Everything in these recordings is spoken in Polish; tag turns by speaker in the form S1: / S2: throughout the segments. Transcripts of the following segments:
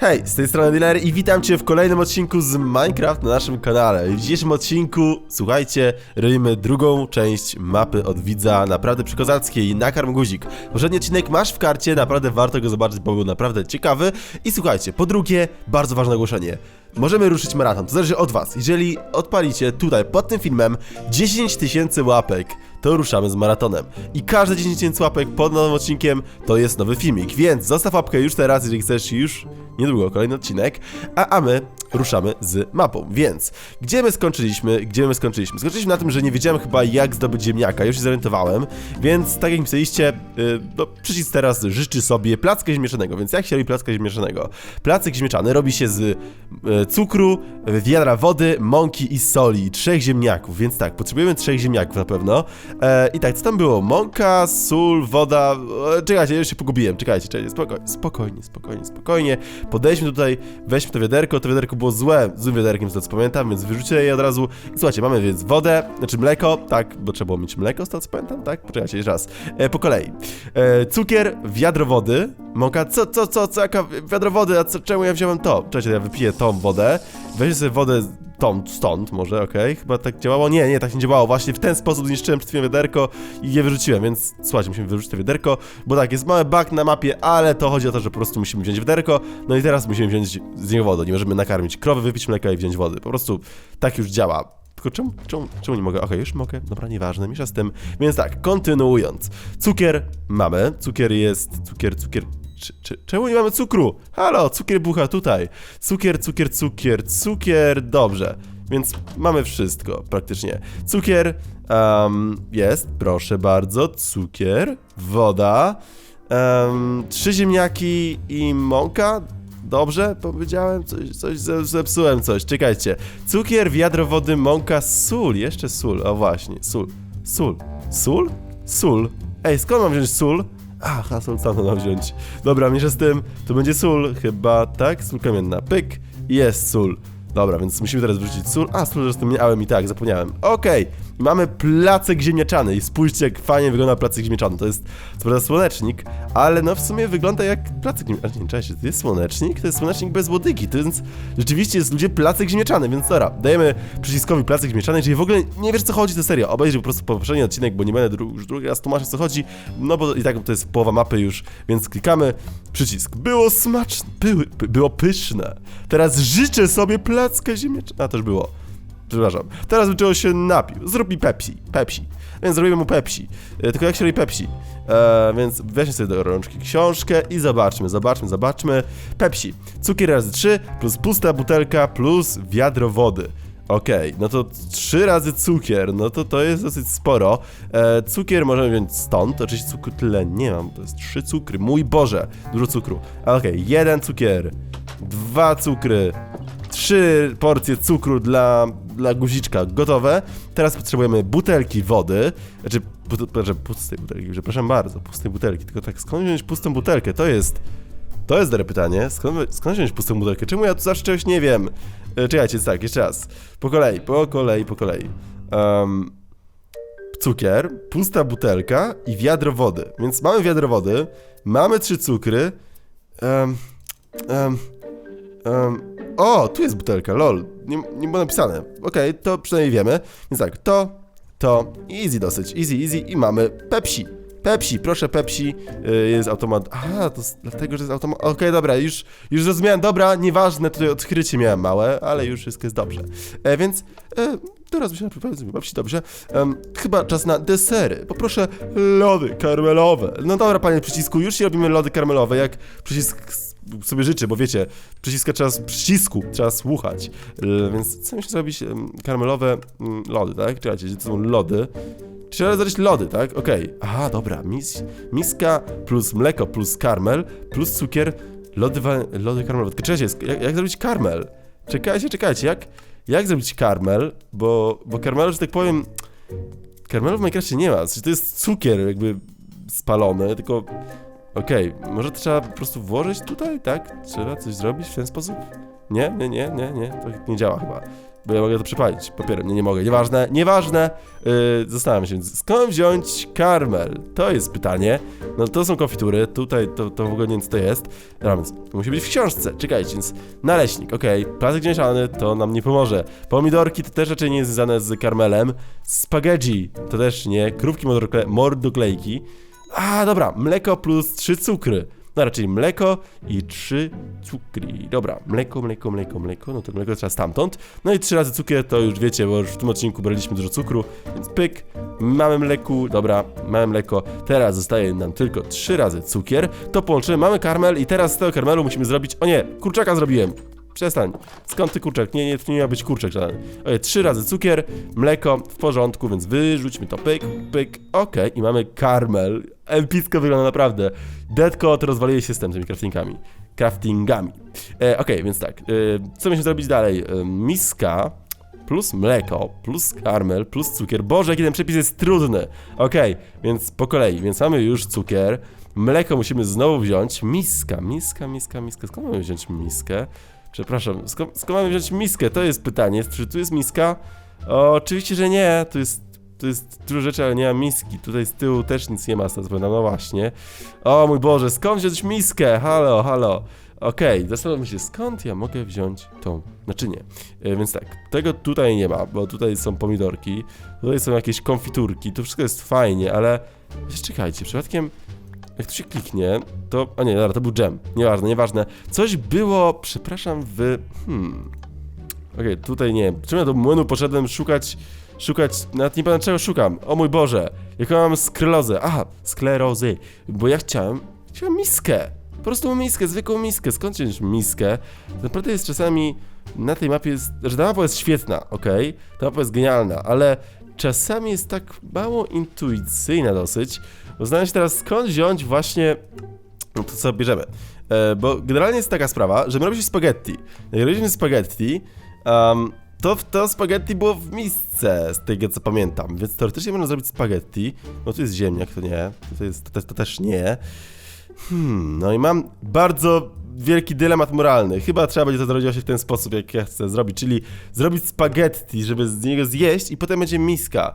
S1: Hej, z tej strony Dealer i witam Cię w kolejnym odcinku z Minecraft na naszym kanale. W dzisiejszym odcinku, słuchajcie, robimy drugą część mapy od widza, naprawdę przykozackiej, nakarm guzik. Poprzedni odcinek masz w karcie, naprawdę warto go zobaczyć, bo był naprawdę ciekawy. I słuchajcie, po drugie, bardzo ważne ogłoszenie. Możemy ruszyć maraton, to zależy od Was. Jeżeli odpalicie tutaj pod tym filmem 10 tysięcy łapek, to ruszamy z maratonem. I każde 10 tysięcy łapek pod nowym odcinkiem to jest nowy filmik, więc zostaw łapkę już teraz, jeżeli chcesz już niedługo kolejny odcinek, a, a my ruszamy z mapą. Więc, gdzie my skończyliśmy? Gdzie my skończyliśmy? Skończyliśmy na tym, że nie wiedziałem chyba jak zdobyć ziemniaka, już się zorientowałem, więc tak jak mi pisaliście, yy, no, przycisk teraz życzy sobie placka zmieszanego, więc jak się robi placka zmieszanego? Placek zmieszany robi się z yy, cukru, wiadra wody, mąki i soli, trzech ziemniaków, więc tak, potrzebujemy trzech ziemniaków na pewno. E, I tak, co tam było? Mąka, sól, woda. E, czekajcie, już się pogubiłem. Czekajcie, czekajcie, spokojnie, spokojnie, spokojnie, spokojnie. Podejdźmy tutaj, weźmy to wiaderko. To wiaderko było złe, złym wiaderkiem, co pamiętam, więc wyrzucę je od razu. I słuchajcie, mamy więc wodę, znaczy mleko, tak, bo trzeba było mieć mleko, z tego co pamiętam, tak? Poczekajcie, jeszcze raz. E, po kolei. E, cukier, wiadro wody, mąka, co, co, co, co, jaka wiadro wody, a co, czemu ja wziąłem to? Czekajcie, ja wypiję tą wodę, weźmy sobie wodę tą, stąd może, okej, chyba tak działało, nie, nie, tak nie działało, właśnie w ten sposób zniszczyłem przed chwilą wiaderko i je wyrzuciłem, więc słuchajcie, musimy wyrzucić to wiaderko, bo tak, jest mały bug na mapie, ale to chodzi o to, że po prostu musimy wziąć wiaderko, no i teraz musimy wziąć z niego wodę, nie możemy nakarmić krowy, wypić mleka i wziąć wody, po prostu tak już działa. Tylko czemu, czemu, czemu nie mogę? Okej, już mogę, dobra, nieważne, mniejsza z tym. Więc tak, kontynuując. Cukier mamy, cukier jest, cukier, cukier, czemu nie mamy cukru? Halo, cukier bucha tutaj. Cukier, cukier, cukier, cukier, dobrze. Więc mamy wszystko praktycznie. Cukier em, jest, proszę bardzo, cukier, woda, em, trzy ziemniaki i mąka. Dobrze powiedziałem? Coś, coś ze- zepsułem coś. Czekajcie. Cukier, wiadro wody, mąka, sól. Jeszcze sól. O właśnie, sól. Sól. Sól? Sól. Ej, skąd mam wziąć sól? Sól stamtąd mam wziąć. Dobra, mniejsza z tym, to będzie sól chyba, tak? Sól kamienna. Pyk. Jest sól. Dobra, więc musimy teraz wrzucić sól. A, sól zresztą miałem i tak, zapomniałem. Okej, i mamy placek ziemniaczany. I spójrzcie, jak fajnie wygląda placek ziemniaczany. To jest co prawda słonecznik, ale no w sumie wygląda jak placek ziemniaczany. Cześć, to jest słonecznik? To jest słonecznik bez łodygi. To więc rzeczywiście jest ludzie placek ziemniaczany, więc dobra, dajemy przyciskowi placek ziemniaczany. Jeżeli w ogóle nie wiesz co chodzi, to serio, obejrzyj po prostu poprzedni odcinek, bo nie będę dru już drugi raz tłumaczyć co chodzi, no bo i tak to jest połowa mapy już, więc klikamy przycisk. Było smaczne, by, było pyszne. Teraz życzę sobie placka ziemniaczana. A, też było. Przepraszam. Teraz bym czegoś się napił. Zrób mi Pepsi. Pepsi. Więc zrobimy mu Pepsi. E, tylko jak się robi Pepsi? E, więc weźmy sobie do rączki książkę i zobaczmy, zobaczmy, zobaczmy. Pepsi. Cukier razy 3 plus pusta butelka plus wiadro wody. Okej, no to 3 razy cukier, no to to jest dosyć sporo. E, cukier możemy wziąć stąd, oczywiście cukru tyle nie mam, to jest 3 cukry, mój Boże, dużo cukru. Okej, jeden cukier, dwa cukry, trzy porcje cukru dla, dla guziczka gotowe. Teraz potrzebujemy butelki wody. Znaczy, znaczy pustej butelki, przepraszam bardzo, pustej butelki. Tylko tak, skąd wziąć pustą butelkę? To jest. To jest dobre pytanie. Skąd, skąd wziąć pustą butelkę? Czemu ja tu zawsze czegoś nie wiem? E, czekajcie, tak, jeszcze raz. Po kolei, po kolei, po kolei. Um, cukier, pusta butelka i wiadro wody. Więc mamy wiadro wody, mamy trzy cukry. Um, um, um, o, tu jest butelka, lol. Nie, nie było napisane. Okej, to przynajmniej wiemy. Więc tak, to, to, easy dosyć, easy, easy i mamy Pepsi. Pepsi, proszę Pepsi, y, jest automat. Aha, to dlatego, że jest automat. Okej, dobra, już, już zrozumiałem. Dobra, nieważne, tutaj odkrycie miałem małe, ale już wszystko jest dobrze. E, więc e, teraz myślę, powiedzmy Pepsi dobrze. Em, chyba czas na desery. Poproszę lody karmelowe. No dobra, panie przycisku, już się robimy lody karmelowe, jak przycisk sobie życzy, bo wiecie, przyciska trzeba, przycisku trzeba słuchać. E, więc co myślę zrobić? Karmelowe mm, lody, tak? Czekajcie, gdzie to są lody? Trzeba zrobić lody, tak? Okej. Aha, dobra. Mis, miska plus mleko plus karmel plus cukier. Lody, lody karmelowe. Czekajcie, jak, jak zrobić karmel? Czekajcie, czekajcie, jak, jak zrobić karmel? Bo, bo karmelu, że tak powiem, karmelu w Minecrafcie nie ma. Sensie to jest cukier jakby spalony, tylko... Okej, może trzeba po prostu włożyć tutaj, tak? Trzeba coś zrobić w ten sposób? Nie, nie, nie, nie, nie, to nie działa chyba. Bo ja mogę to przypalić papierem. Nie, nie mogę. Nieważne, nieważne. Yy, zastanawiam się, skąd wziąć karmel? To jest pytanie. No to są konfitury, tutaj to, to w ogóle nie wiem co to jest. Dobra, to musi być w książce. Czekajcie, więc naleśnik, okej. Plastik mieszany to nam nie pomoże. Pomidorki to też raczej nie jest związane z karmelem. Spaghetti to też nie. Krówki mordokle mordoklejki. A, dobra, mleko plus trzy cukry. No raczej mleko i trzy cukry. Dobra, mleko, mleko, mleko, mleko. No to mleko trzeba stamtąd. No i trzy razy cukier, to już wiecie, bo już w tym odcinku braliśmy dużo cukru, więc pyk. Mamy mleku, dobra, mamy mleko. Teraz zostaje nam tylko trzy razy cukier. To połączymy, mamy karmel i teraz z tego karmelu musimy zrobić... O nie, kurczaka zrobiłem. Przestań. Skąd ty kurczak? Nie, nie, to nie miał być kurczak żaden. Okej, trzy razy cukier, mleko, w porządku, więc wyrzućmy to, pyk, pyk, okej, i mamy karmel. Epicko wygląda naprawdę. Deadco to rozwaliłeś system tymi craftingami. Craftingami. E, okej, więc tak, e, co musimy zrobić dalej? E, miska plus mleko, plus karmel, plus cukier. Boże, jaki ten przepis jest trudny. Okej, więc po kolei, więc mamy już cukier, mleko musimy znowu wziąć, miska, miska, miska, miska. Skąd mamy wziąć miskę? Przepraszam, skąd, skąd mamy wziąć miskę? To jest pytanie. Czy tu jest miska? O, oczywiście, że nie. Tu jest, tu jest dużo rzeczy, ale nie ma miski. Tutaj z tyłu też nic nie ma, co pamiętam. No właśnie. O mój Boże, skąd wziąć miskę? Halo, halo. Okej, zastanówmy się, skąd ja mogę wziąć tą naczynie. E, więc tak, tego tutaj nie ma, bo tutaj są pomidorki, tutaj są jakieś konfiturki, tu wszystko jest fajnie, ale... Czekajcie, przypadkiem jak tu się kliknie, to... A nie, dobra, to był dżem. Nieważne, nieważne. Coś było, przepraszam, w... Hmm... Okej, tutaj nie. Czym ja do młynu poszedłem szukać... Szukać... Nawet nie pamiętam czego szukam. O mój Boże. Jaką mam sklerozę. Aha, sklerozy. Bo ja chciałem... Chciałem miskę. Po prostu miskę, zwykłą miskę. Skąd wziąć miskę? Naprawdę jest czasami... Na tej mapie jest... Że ta mapa jest świetna, okej? Ta mapa jest genialna, ale... Czasami jest tak mało intuicyjna dosyć, Zastanawiam się teraz skąd wziąć właśnie no to co bierzemy. E, bo generalnie jest taka sprawa, że my robiliśmy spaghetti. Jak robiliśmy spaghetti, um, to to spaghetti było w misce, z tego co pamiętam. Więc teoretycznie można zrobić spaghetti. No tu jest ziemniak, to nie. To, jest, to, to też nie. Hmm, no i mam bardzo wielki dylemat moralny. Chyba trzeba będzie to zrobić właśnie w ten sposób, jak ja chcę zrobić, czyli zrobić spaghetti, żeby z niego zjeść i potem będzie miska.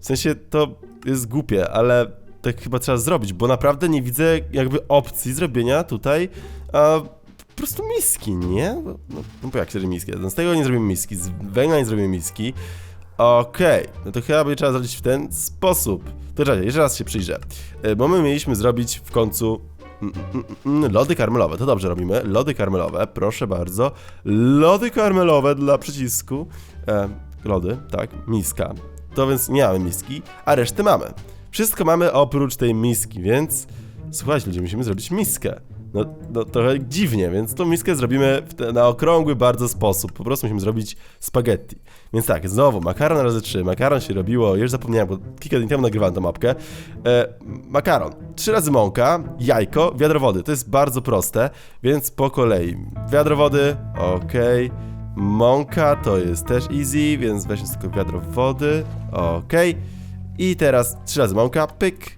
S1: W sensie to jest głupie, ale tak chyba trzeba zrobić, bo naprawdę nie widzę jakby opcji zrobienia tutaj a, po prostu miski, nie? No, no, no bo jak się robi miski? No z tego nie zrobimy miski, z węgla nie zrobimy miski. Okej, no to chyba będzie trzeba zrobić w ten sposób. To czekaj, jeszcze raz się przyjrzę. E, Bo my mieliśmy zrobić w końcu mm, mm, mm, lody karmelowe. To dobrze robimy. Lody karmelowe, proszę bardzo. Lody karmelowe dla przycisku. E, lody, tak, miska. To więc nie mamy miski, a resztę mamy. Wszystko mamy oprócz tej miski, więc słuchajcie ludzie, musimy zrobić miskę. No, no trochę dziwnie, więc tą miskę zrobimy te, na okrągły bardzo sposób. Po prostu musimy zrobić spaghetti. Więc tak, znowu, makaron razy 3. Makaron się robiło, już zapomniałem, bo kilka dni temu nagrywałem tę mapkę. E, makaron. Trzy razy mąka, jajko, wiadro wody. To jest bardzo proste, więc po kolei. Wiadro wody, okej. Mąka to jest też easy, więc weźmy tylko wiadro wody, okej. I teraz trzy razy mąka, pyk.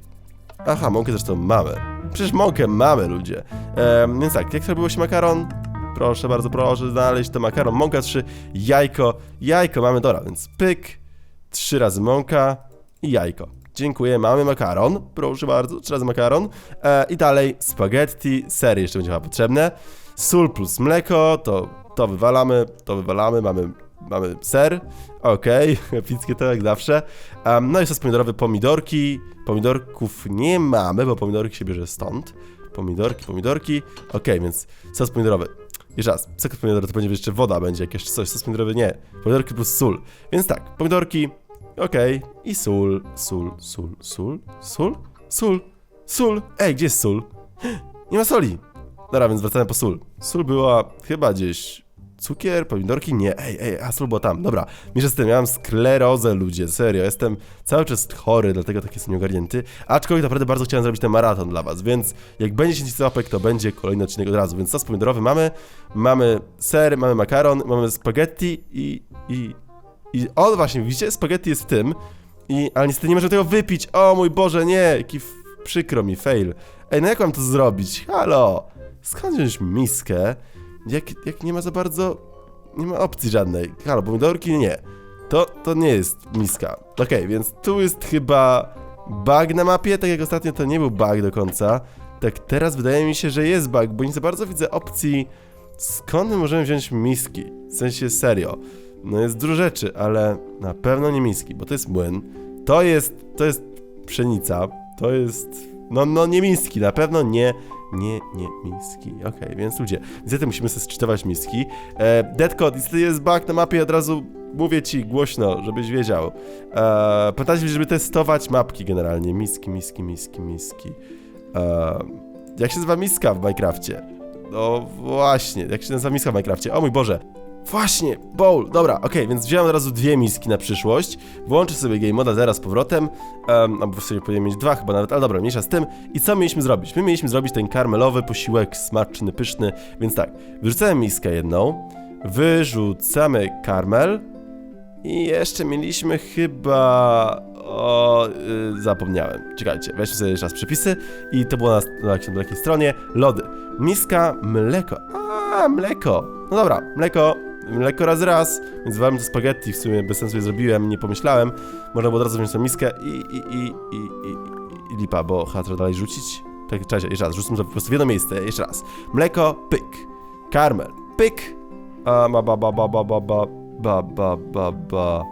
S1: Aha, mąkę zresztą mamy. Przecież mąkę mamy, ludzie. Ehm, więc tak, jak zrobiło się makaron? Proszę bardzo, proszę znaleźć to makaron. Mąka 3, jajko, jajko mamy, dobra, więc pyk, trzy razy mąka i jajko. Dziękuję, mamy makaron, proszę bardzo, trzy razy makaron. E, I dalej spaghetti, sery jeszcze będzie chyba potrzebne. Sól plus mleko, to, to wywalamy, to wywalamy, mamy mamy ser, okej, okay. epickie to jak zawsze. Um, no i sos pomidorowy, pomidorki. Pomidorków nie mamy, bo pomidorki się bierze stąd. Pomidorki, pomidorki. Okej, okay, więc sos pomidorowy. Jeszcze raz, sos pomidorowy to będzie jeszcze woda, będzie jakieś coś, sos pomidorowy nie. Pomidorki plus sól. Więc tak, pomidorki, okej, okay. i sól, sól, sól, sól, sól, sól, sól. Ej, gdzie jest sól? Nie ma soli. Dobra, więc wracamy po sól. Sól była chyba gdzieś Cukier, pomidorki? Nie, ej, ej, a było tam. Dobra, mniejsza z tym, ja mam sklerozę, ludzie, serio, jestem cały czas chory, dlatego tak jestem nieogarnięty. Aczkolwiek naprawdę bardzo chciałem zrobić ten maraton dla was, więc jak będzie 10 łapek, to będzie kolejny odcinek od razu. Więc sos pomidorowy mamy, mamy ser, mamy makaron, mamy spaghetti i... i... i o, właśnie, widzicie, spaghetti jest w tym, i, ale niestety nie możemy tego wypić. O mój Boże, nie, jaki przykro mi, fail. Ej, no jak mam to zrobić? Halo! Skąd wziąć miskę? Jak, jak nie ma za bardzo, nie ma opcji żadnej. Halo, pomidorki nie. To, to nie jest miska. Okej, więc tu jest chyba bug na mapie, tak jak ostatnio to nie był bug do końca. Tak teraz wydaje mi się, że jest bug, bo nie za bardzo widzę opcji, skąd my możemy wziąć miski. W sensie serio. No jest dużo rzeczy, ale na pewno nie miski, bo to jest młyn. To jest, to jest pszenica. To jest, no, no nie miski, na pewno nie, nie, nie miski. Okej, więc ludzie, niestety musimy sobie sczytować miski. E, Deadcode, niestety jest bug na mapie, od razu mówię ci głośno, żebyś wiedział. E, żeby testować mapki generalnie. Miski, miski, miski, miski. E, jak się nazywa miska w Minecrafcie? No właśnie, jak się nazywa miska w Minecrafcie? O mój Boże. Właśnie, bowl, dobra, okej, więc wziąłem od razu dwie miski na przyszłość. Włączę sobie game moda zaraz z powrotem. Um, albo w sumie powinien mieć dwa chyba nawet, ale dobra, mniejsza z tym. I co mieliśmy zrobić? My mieliśmy zrobić ten karmelowy posiłek smaczny, pyszny, więc tak, wyrzucamy miskę jedną, wyrzucamy karmel i jeszcze mieliśmy chyba... O, y, zapomniałem. Czekajcie, weźmy sobie jeszcze raz przepisy i to było na, na, na takiej stronie. Lody. Miska, mleko. A, mleko. No dobra, mleko, mleko raz raz, więc wam to spaghetti w sumie bez sensu je zrobiłem, nie pomyślałem. Można było od razu wziąć tę miskę i, i, i, i, i, i, lipa, bo chyba dalej rzucić. Tak, czekajcie, jeszcze raz, rzucę to po prostu w jedno miejsce, jeszcze raz. Mleko, pyk. Karmel, pyk. A, ma, ba, ba, ba, ba, ba, ba, ba, ba, ba, ba.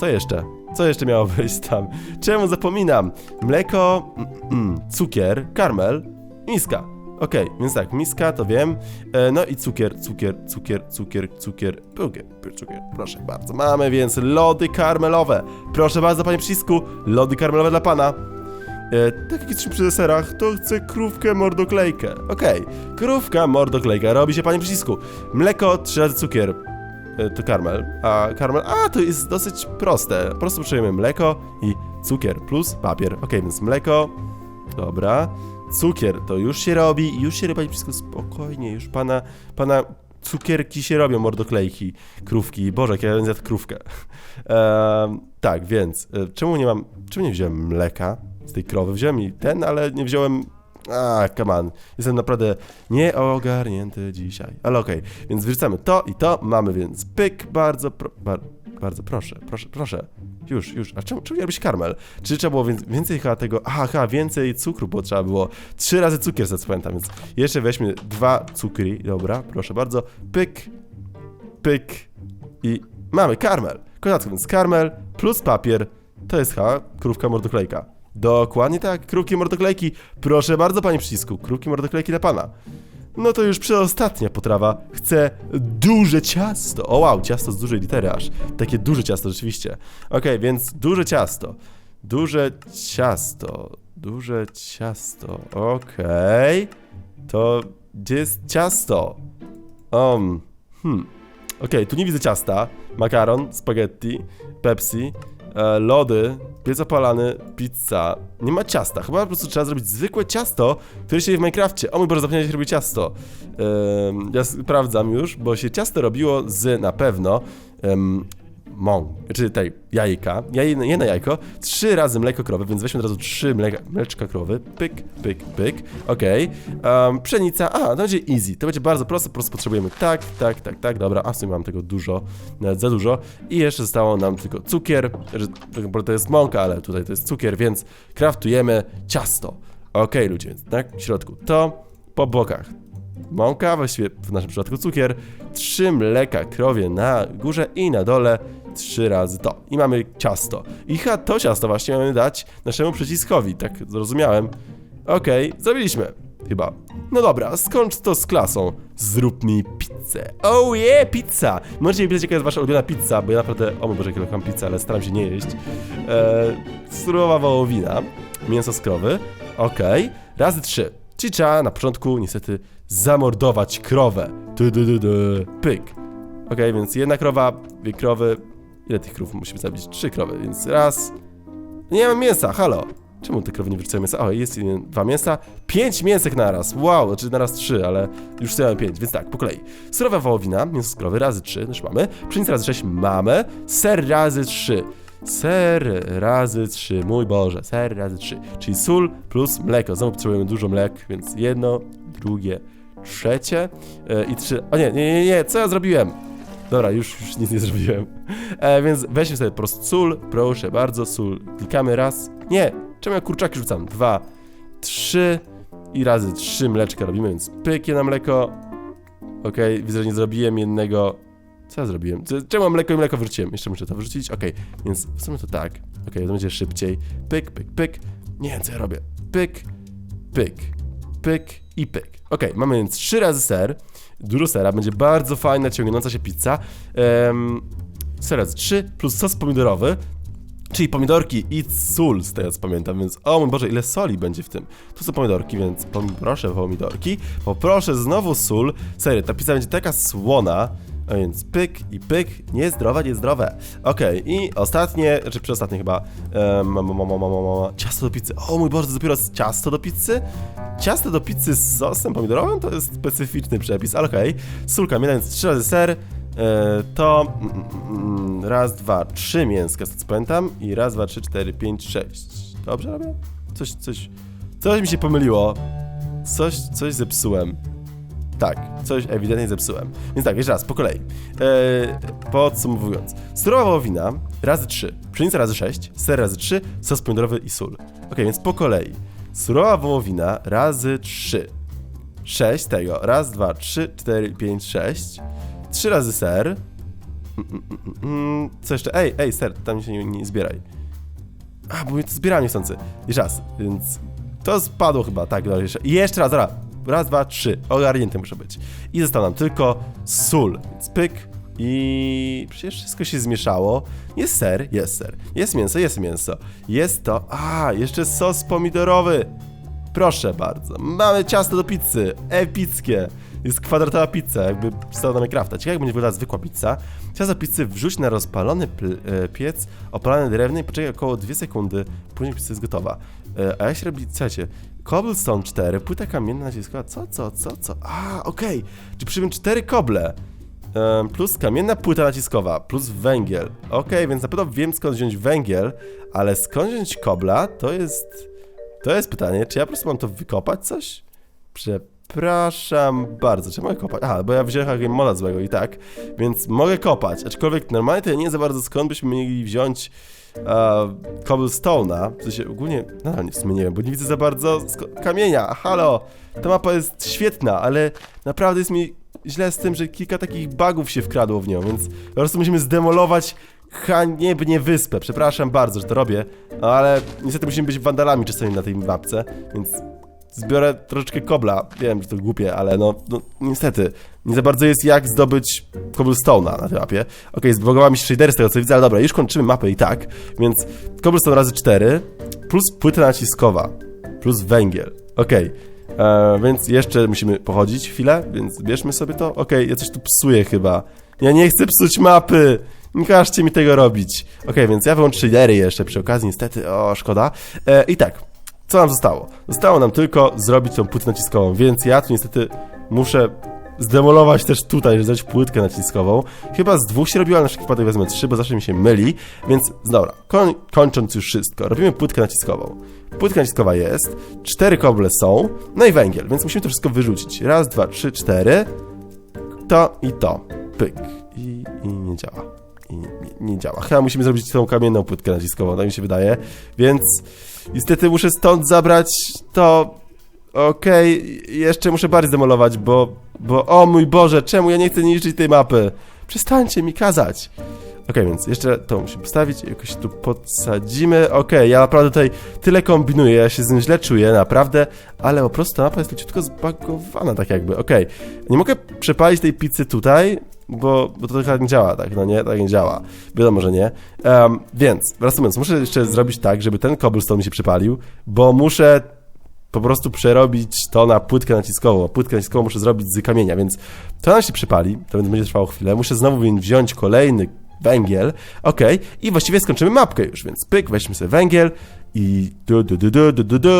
S1: Co jeszcze? Co jeszcze miało być tam? Czemu zapominam? Mleko, mm, mm, cukier, karmel, miska. Okej, więc tak, miska to wiem. E, no i cukier, cukier, cukier, cukier, cukier, cukier, cukier. Proszę bardzo. Mamy więc lody karmelowe. Proszę bardzo, panie przycisku, lody karmelowe dla pana. E, tak jak jesteśmy przy deserach, to chcę krówkę mordoklejkę. Okej, krówka mordoklejka, robi się panie przycisku. Mleko, trzy razy cukier. E, to karmel. A karmel, a to jest dosyć proste. Po prostu potrzebujemy mleko i cukier plus papier. Okej, więc mleko, dobra. Cukier to już się robi, już się robi, przycisku, spokojnie, już pana, pana cukierki się robią, mordoklejki, krówki. Boże, jak ja zjadł krówkę. Ehm, tak, więc, e, czemu nie mam, czemu nie wziąłem mleka z tej krowy? Wziąłem i ten, ale nie wziąłem a, come on. Jestem naprawdę nieogarnięty dzisiaj. Ale okej, więc wyrzucamy to i to. Mamy więc pyk, bardzo, pro, bar, bardzo proszę, proszę, proszę. Już, już. A czemu, czemu robić karmel? Czy trzeba było więcej, więcej chyba tego... Aha, więcej cukru, bo trzeba było trzy razy cukier za pamiętam, więc jeszcze weźmy dwa cukry. Dobra, proszę bardzo. Pyk, pyk i mamy karmel. Kozacko, więc karmel plus papier to jest ha, krówka mordoklejka. Dokładnie tak, krówki mordoklejki. Proszę bardzo, panie przycisku, krówki mordoklejki dla pana. No to już przedostatnia potrawa. Chcę duże ciasto. O wow, ciasto z dużej litery aż. Takie duże ciasto, rzeczywiście. Okej, więc duże ciasto. Duże ciasto. Duże ciasto. Okej. To gdzie jest ciasto? Um. Hmm. Okej, tu nie widzę ciasta. Makaron, spaghetti, Pepsi, e, lody, piec opalany, pizza. Nie ma ciasta. Chyba po prostu trzeba zrobić zwykłe ciasto, które się je w Minecrafcie. O mój Boże, zapomniałem, jak robi ciasto. Em, ja sprawdzam już, bo się ciasto robiło z na pewno mąk, czy tej jajka, jaj, jedno jajko, trzy razy mleko krowy, więc weźmy od razu trzy mleka, mleczka krowy, pyk, pyk, pyk, okej, Em, pszenica, a, to będzie easy, to będzie bardzo proste, po prostu potrzebujemy tak, tak, tak, tak, dobra, a w sumie mam tego dużo, nawet za dużo. I jeszcze zostało nam tylko cukier, że tak to jest mąka, ale tutaj to jest cukier, więc kraftujemy ciasto, okej ludzie, więc tak, w środku to, po bokach mąka, właściwie w naszym przypadku cukier, trzy mleka krowie na górze i na dole trzy razy to. I mamy ciasto. I chyba to ciasto właśnie mamy dać naszemu przyciskowi, tak zrozumiałem. Okej, zrobiliśmy. Chyba. No dobra, skończ to z klasą. Zrób mi pizzę. Oh yeah, pizza! Możecie mi powiedzieć, jaka jest wasza ulubiona pizza, bo ja naprawdę, o mój Boże, kocham pizzę, ale staram się nie jeść. Eee, surowa wołowina, mięso z krowy, okej, razy trzy. Czyli trzeba na początku niestety zamordować krowę. Du, du, du, du. Pyk. Okej, więc jedna krowa, dwie krowy. Ile tych krów musimy zabić? Trzy krowy, więc raz. Nie mam mięsa, halo. Czemu te krowy nie wyrzucają mięsa? O, jest jeden, dwa mięsa. Pięć mięsek naraz. Wow, znaczy naraz trzy, ale już mamy pięć, więc tak, po kolei. Surowa wołowina, mięso z krowy razy trzy, też mamy. Pszenica razy sześć mamy. Ser razy trzy. Ser razy 3, mój Boże, ser razy 3, czyli sól plus mleko. Znowu potrzebujemy dużo mlek, więc jedno, drugie, trzecie e, i trzy... O nie, nie, nie, nie, co ja zrobiłem? Dobra, już, już nic nie zrobiłem. E, więc weźmy sobie po prostu sól, proszę bardzo, sól. Klikamy raz. Nie, czemu ja kurczaki rzucam? Dwa, trzy i razy trzy mleczka robimy, więc pyk na mleko. Okej, widzę, że nie zrobiłem jednego. Co ja zrobiłem? Czemu mleko i mleko wyrzuciłem? Jeszcze muszę to wyrzucić? Okej, więc w sumie to tak. Okej, to będzie szybciej. Pyk, pyk, pyk. Nie wiem, co ja robię. Pyk, pyk, pyk i pyk. Okej, mamy więc trzy razy ser. Dużo sera, będzie bardzo fajna, ciągnąca się pizza. Um, ser razy trzy plus sos pomidorowy. Czyli pomidorki i sól, z tego co pamiętam, więc o mój Boże, ile soli będzie w tym. Tu są pomidorki, więc pom proszę pomidorki. Poproszę znowu sól. Serio, ta pizza będzie taka słona. A więc pyk i pyk, niezdrowe, niezdrowe. Okej, i ostatnie, czy przedostatnie chyba, ciasto do pizzy. O mój Boże, to dopiero ciasto do pizzy? Ciasto do pizzy z sosem pomidorowym to jest specyficzny przepis, ale okej. Sól kamienna, więc trzy razy ser, e, to mm, mm, raz, dwa, trzy mięska, co pamiętam, i raz, dwa, trzy, cztery, pięć, sześć. Dobrze robię? Coś, coś, coś mi się pomyliło. Coś, coś zepsułem. Tak, coś ewidentnie zepsułem. Więc tak, jeszcze raz, po kolei. Eee, podsumowując. Surowa wołowina razy 3, pszenica razy 6, ser razy 3, sos pomidorowy i sól. Ok, więc po kolei. Surowa wołowina razy 3. 6 tego. Raz, dwa, trzy, cztery, pięć, sześć. 3 razy ser. Mm, mm, mm. Co jeszcze? Ej, ej, ser, tam się nie, nie zbieraj. A, bo to zbierałem niechcący. Jeszcze raz, więc to spadło chyba, tak, jeszcze. Jeszcze raz, dobra. Raz, dwa, trzy. Ogarnięte muszę być. I został nam tylko sól. Więc pyk i przecież wszystko się zmieszało. Jest ser, jest ser. Jest mięso, jest mięso. Jest to... A, jeszcze sos pomidorowy. Proszę bardzo. Mamy ciasto do pizzy. Epickie. Jest kwadratowa pizza, jakby stała na Minecrafta. Ciekawe jak będzie wyglądała zwykła pizza. Ciasto pizzy wrzuć na rozpalony e, piec opalany drewnem i poczekaj około 2 sekundy. Później pizza jest gotowa. E, a jak się robi, słuchajcie, cobblestone 4, płyta kamienna naciskowa, co, co, co, co? A, okej. Czy przyjmę 4 koble. Plus kamienna płyta naciskowa, plus węgiel. Okej, więc na pewno wiem skąd wziąć węgiel, ale skąd wziąć kobla, to jest... To jest pytanie, czy ja po prostu mam to wykopać coś? Przepraszam bardzo, czy mogę kopać? Aha, bo ja wziąłem jakiegoś moda złego i tak, więc mogę kopać, aczkolwiek normalnie to ja nie za bardzo skąd byśmy mieli wziąć e, cobblestone'a, w sensie ogólnie, nadal nie w sumie nie wiem, bo nie widzę za bardzo kamienia, halo, ta mapa jest świetna, ale naprawdę jest mi źle z tym, że kilka takich bugów się wkradło w nią, więc po prostu musimy zdemolować haniebnie wyspę. Przepraszam bardzo, że to robię, ale niestety musimy być wandalami czasami na tej mapce, więc zbiorę troszeczkę kobla. Wiem, że to głupie, ale no, no niestety. Nie za bardzo jest jak zdobyć cobblestone'a na tej mapie. Okej, zbogowała mi się shadery z tego co widzę, ale dobra, już kończymy mapę i tak, więc cobblestone razy 4 plus płyta naciskowa plus węgiel. Okej. E, więc jeszcze musimy pochodzić chwilę, więc bierzmy sobie to. Okej, ja coś tu psuję chyba. Ja nie chcę psuć mapy! Nie każcie mi tego robić. Okej, więc ja wyłączę shadery jeszcze przy okazji, niestety, o, szkoda. E, I tak, co nam zostało? Zostało nam tylko zrobić tą płytę naciskową, więc ja tu niestety muszę zdemolować też tutaj, żeby zrobić płytkę naciskową. Chyba z dwóch się robiło, ale na wszelki wypadek wezmę trzy, bo zawsze mi się myli. Więc dobra, koń, kończąc już wszystko, robimy płytkę naciskową. Płytka naciskowa jest, cztery koble są, no i węgiel, więc musimy to wszystko wyrzucić. Raz, dwa, trzy, cztery. To i to. Pyk. I, i nie działa. I nie, nie działa. Chyba musimy zrobić tą kamienną płytkę naciskową, tak mi się wydaje. Więc niestety muszę stąd zabrać to Okej, jeszcze muszę bardziej zdemolować, bo, bo, o mój Boże, czemu ja nie chcę niszczyć tej mapy? Przestańcie mi kazać. Okej, więc jeszcze to musimy postawić, jakoś tu podsadzimy. Okej, ja naprawdę tutaj tyle kombinuję, ja się z tym źle czuję, naprawdę, ale po prostu ta mapa jest leciutko zbagowana, tak jakby. Okej, nie mogę przepalić tej pizzy tutaj, bo, bo to tak nie działa, tak, no nie, tak nie działa. Wiadomo, że nie. Em, więc, reasumując, muszę jeszcze zrobić tak, żeby ten cobblestone mi się przypalił, bo muszę po prostu przerobić to na płytkę naciskową. Płytkę naciskową muszę zrobić z kamienia, więc to nam się przypali, to będzie trwało chwilę. Muszę znowu wziąć kolejny węgiel, ok, i właściwie skończymy mapkę już, więc pyk, weźmy sobie węgiel i du du du du du du du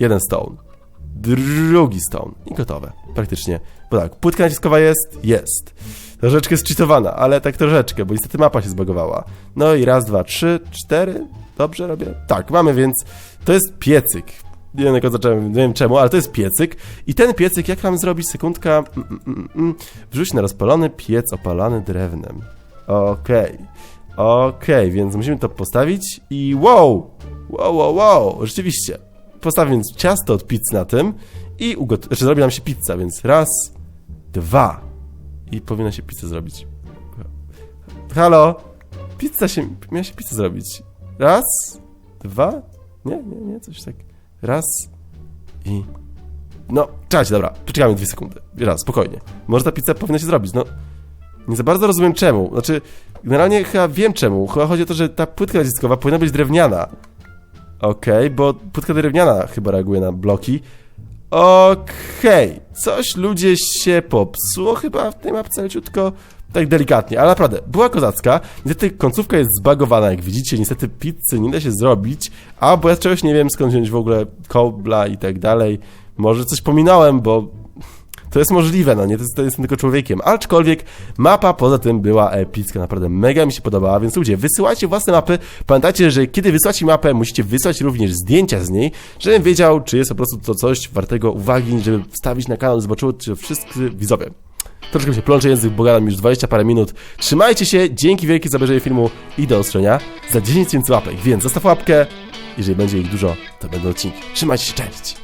S1: jeden stone, drugi stone i gotowe, praktycznie. Bo tak, płytka naciskowa jest? Jest. Troszeczkę zcheatowana, ale tak troszeczkę, bo niestety mapa się zbagowała. No i raz, dwa, trzy, cztery, dobrze robię? Tak, mamy więc, to jest piecyk. Nie wiem, zacząłem, nie wiem czemu, ale to jest piecyk. I ten piecyk, jak mam zrobić? Sekundka. Mm, mm, mm. Wrzuć na rozpalony piec opalany drewnem. Okej. Okej, więc musimy to postawić i wow! Wow, wow, wow! Rzeczywiście. Postawię więc ciasto od pizzy na tym i ugot... Znaczy zrobi nam się pizza, więc raz, dwa. I powinna się pizza zrobić. Halo? Pizza się... Miała się pizza zrobić. Raz, dwa. Nie, nie, nie, coś tak. Raz i... No, czekajcie, dobra, poczekajmy dwie sekundy. Raz, spokojnie. Może ta pizza powinna się zrobić, no... Nie za bardzo rozumiem czemu. Znaczy, generalnie chyba wiem czemu. Chyba chodzi o to, że ta płytka naciskowa powinna być drewniana. Okej, bo płytka drewniana chyba reaguje na bloki. Okej, coś ludzie się popsuło chyba w tej mapce leciutko. Tak delikatnie, ale naprawdę, była kozacka. Niestety końcówka jest zbagowana, jak widzicie. Niestety pizzy nie da się zrobić. A, bo ja czegoś nie wiem, skąd wziąć w ogóle kobla i tak dalej. Może coś pominąłem, bo to jest możliwe, no nie, to, jest, to jestem tylko człowiekiem. Aczkolwiek mapa poza tym była epicka, naprawdę mega mi się podobała, więc ludzie, wysyłajcie własne mapy. Pamiętajcie, że kiedy wysyłacie mapę, musicie wysłać również zdjęcia z niej, żebym wiedział, czy jest po prostu to coś wartego uwagi, żeby wstawić na kanał, zobaczyło, czy wszyscy widzowie. Troszkę mi się plącze język, bo gadam już 20 parę minut. Trzymajcie się, dzięki wielkie za obejrzenie filmu i do usłyszenia za 10 tysięcy łapek, więc zostaw łapkę, jeżeli będzie ich dużo, to będą odcinki. Trzymajcie się, cześć!